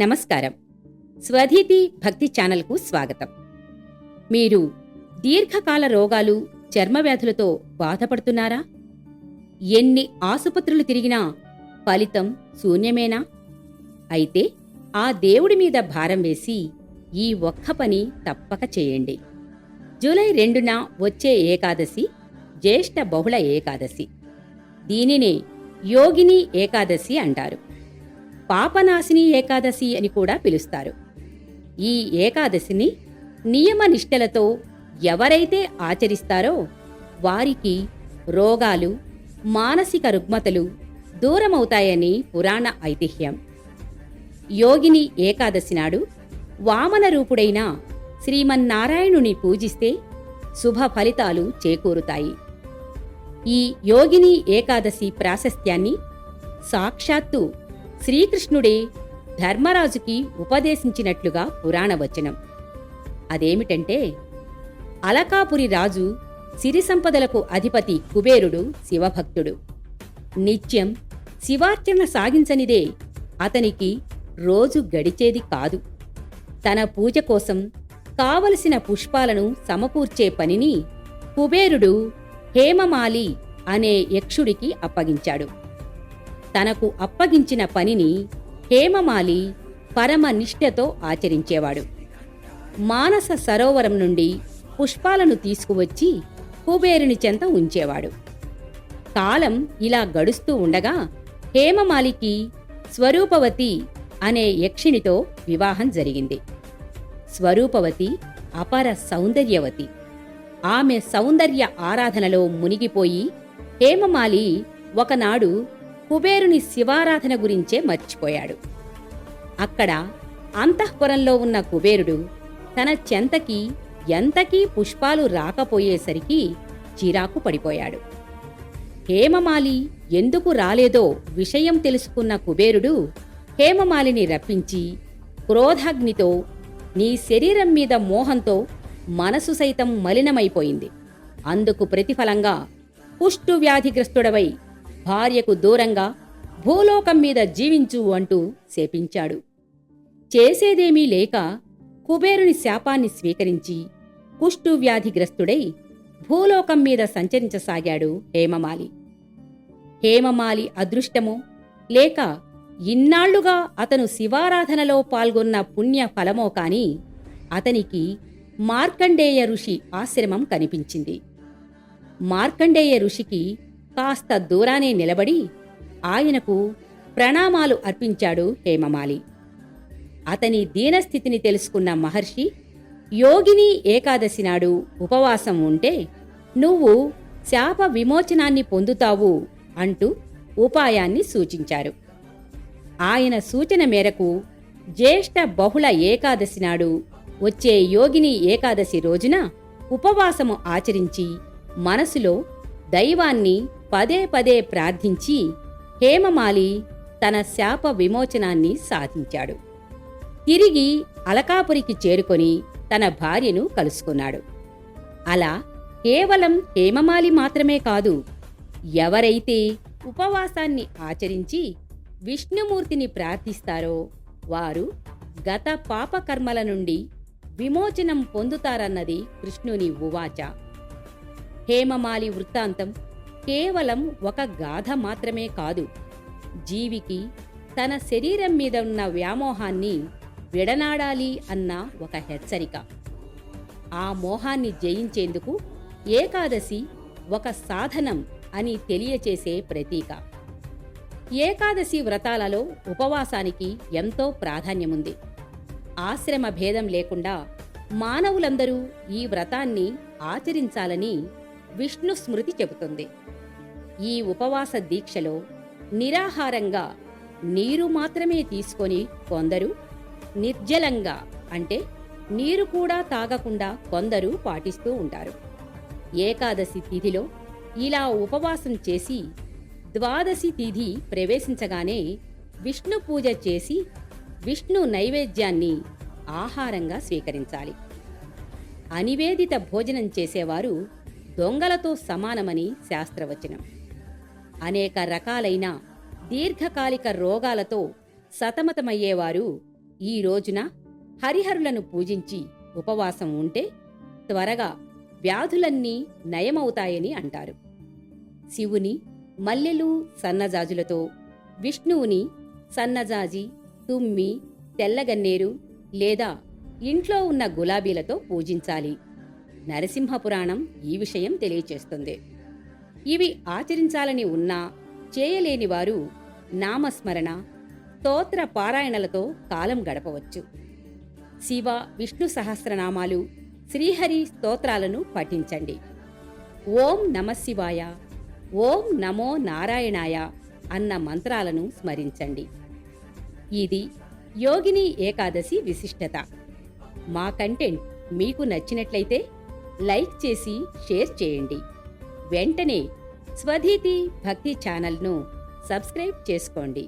నమస్కారం. స్వధీతి భక్తి ఛానల్కు స్వాగతం. మీరు దీర్ఘకాల రోగాలు చర్మవ్యాధులతో బాధపడుతున్నారా? ఎన్ని ఆసుపత్రులు తిరిగినా ఫలితం శూన్యమేనా? అయితే ఆ దేవుడి మీద భారం వేసి ఈ ఒక్క పని తప్పక చేయండి. జూలై రెండున వచ్చే ఏకాదశి జ్యేష్ఠ బహుళ ఏకాదశి. దీనినే యోగిని ఏకాదశి అంటారు. పాపనాశిని ఏకాదశి అని కూడా పిలుస్తారు. ఈ ఏకాదశిని నియమనిష్టలతో ఎవరైతే ఆచరిస్తారో వారికి రోగాలు మానసిక రుగ్మతలు దూరమవుతాయని పురాణ ఐతిహ్యం. యోగిని ఏకాదశి నాడు వామన రూపుడైన శ్రీమన్నారాయణుని పూజిస్తే శుభ ఫలితాలు చేకూరుతాయి. ఈ యోగిని ఏకాదశి ప్రాశస్త్యాన్ని సాక్షాత్తు శ్రీకృష్ణుడే ధర్మరాజుకి ఉపదేశించినట్లుగా పురాణవచనం. అదేమిటంటే అలకాపురి రాజు సిరి సంపదలకు అధిపతి కుబేరుడు శివభక్తుడు. నిత్యం శివార్చన సాగించనిదే అతనికి రోజు గడిచేది కాదు. తన పూజ కోసం కావలసిన పుష్పాలను సమకూర్చే పనిని కుబేరుడు హేమమాలి అనే యక్షుడికి అప్పగించాడు. తనకు అప్పగించిన పనిని హేమమాలి పరమ నిష్ఠతో ఆచరించేవాడు. మానస సరోవరం నుండి పుష్పాలను తీసుకువచ్చి కుబేరుని చెంత ఉంచేవాడు. కాలం ఇలా గడుస్తూ ఉండగా హేమమాలికి స్వరూపవతి అనే యక్షిణితో వివాహం జరిగింది. స్వరూపవతి అపర సౌందర్యవతి. ఆమె సౌందర్య ఆరాధనలో మునిగిపోయి హేమమాలి ఒకనాడు కుబేరుని శివారాధన గురించే మర్చిపోయాడు. అక్కడ అంతఃపురంలో ఉన్న కుబేరుడు తన చెంతకి ఎంతకీ పుష్పాలు రాకపోయేసరికి చిరాకు పడిపోయాడు. హేమమాలి ఎందుకు రాలేదో విషయం తెలుసుకున్న కుబేరుడు హేమమాలిని రప్పించి క్రోధాగ్నితో నీ శరీరం మీద మోహంతో మనసు సైతం మలినమైపోయింది. అందుకు ప్రతిఫలంగా పుష్టు వ్యాధిగ్రస్తుడవై భార్యకు దూరంగా భూలోకం మీద జీవించు అంటూ శపించాడు. చేసేదేమీ లేక కుబేరుని శాపాన్ని స్వీకరించి కుష్టు వ్యాధిగ్రస్తుడై భూలోకం మీద సంచరించసాగాడు హేమమాలి. హేమమాలి అదృష్టమో లేక ఇన్నాళ్ళుగా అతను శివారాధనలో పాల్గొన్న పుణ్య ఫలమో కాని అతనికి మార్కండేయ ఋషి ఆశ్రమం కనిపించింది. మార్కండేయ ఋషికి కాస్త దూరానే నిలబడి ఆయనకు ప్రణామాలు అర్పించాడు హేమమాలి. అతని దీనస్థితిని తెలుసుకున్న మహర్షి యోగిని ఏకాదశి నాడు ఉపవాసం ఉంటే నువ్వు శాప విమోచనాన్ని పొందుతావు అంటూ ఉపాయాన్ని సూచించారు. ఆయన సూచన మేరకు జ్యేష్ఠ బహుళ ఏకాదశి నాడు వచ్చే యోగిని ఏకాదశి రోజున ఉపవాసము ఆచరించి మనసులో దైవాన్ని పదే పదే ప్రార్థించి హేమమాలి తన శాప విమోచనాన్ని సాధించాడు. తిరిగి అలకాపురికి చేరుకొని తన భార్యను కలుసుకున్నాడు. అలా కేవలం హేమమాలి మాత్రమే కాదు ఎవరైతే ఉపవాసాన్ని ఆచరించి విష్ణుమూర్తిని ప్రార్థిస్తారో వారు గత పాపకర్మల నుండి విమోచనం పొందుతారన్నది కృష్ణుని ఉవాచ. హేమమాలి వృత్తాంతం కేవలం ఒక గాథ మాత్రమే కాదు. జీవికి తన శరీరం మీద ఉన్న వ్యామోహాన్ని విడనాడాలి అన్న ఒక హెచ్చరిక. ఆ మోహాన్ని జయించేందుకు ఏకాదశి ఒక సాధనం అని తెలియచేసే ప్రతీక. ఏకాదశి వ్రతాలలో ఉపవాసానికి ఎంతో ప్రాధాన్యముంది. ఆశ్రమ భేదం లేకుండా మానవులందరూ ఈ వ్రతాన్ని ఆచరించాలని విష్ణు స్మృతి చెబుతుంది. ఈ ఉపవాస దీక్షలో నిరాహారంగా నీరు మాత్రమే తీసుకొని కొందరు నిర్జలంగా అంటే నీరు కూడా తాగకుండా కొందరు పాటిస్తూ ఉంటారు. ఏకాదశి తిథిలో ఇలా ఉపవాసం చేసి ద్వాదశి తిథి ప్రవేశించగానే విష్ణు పూజ చేసి విష్ణు నైవేద్యాన్ని ఆహారంగా స్వీకరించాలి. అనివేదిత భోజనం చేసేవారు దొంగలతో సమానమని శాస్త్రవచనం. అనేక రకాలైన దీర్ఘకాలిక రోగాలతో సతమతమయ్యేవారు ఈ రోజున హరిహరులను పూజించి ఉపవాసం ఉంటే త్వరగా వ్యాధులన్నీ నయమవుతాయని అంటారు. శివుని మల్లెలు సన్నజాజులతో విష్ణువుని సన్నజాజి తుమ్మి తెల్లగన్నేరు లేదా ఇంట్లో ఉన్న గులాబీలతో పూజించాలి. నరసింహపురాణం ఈ విషయం తెలియచేస్తుంది. ఇవి ఆచరించాలని ఉన్నా చేయలేని వారు నామస్మరణ స్తోత్ర పారాయణలతో కాలం గడపవచ్చు. శివ విష్ణు సహస్రనామాలు శ్రీహరి స్తోత్రాలను పఠించండి. ఓం నమశివాయ ఓం నమో నారాయణాయ అన్న మంత్రాలను స్మరించండి. ఇది యోగిని ఏకాదశి విశిష్టత. మా కంటెంట్ మీకు నచ్చినట్లయితే లైక్ చేసి షేర్ చేయండి. వెంటనే స్వధీతి భక్తి ఛానల్ను సబ్స్క్రైబ్ చేసుకోండి.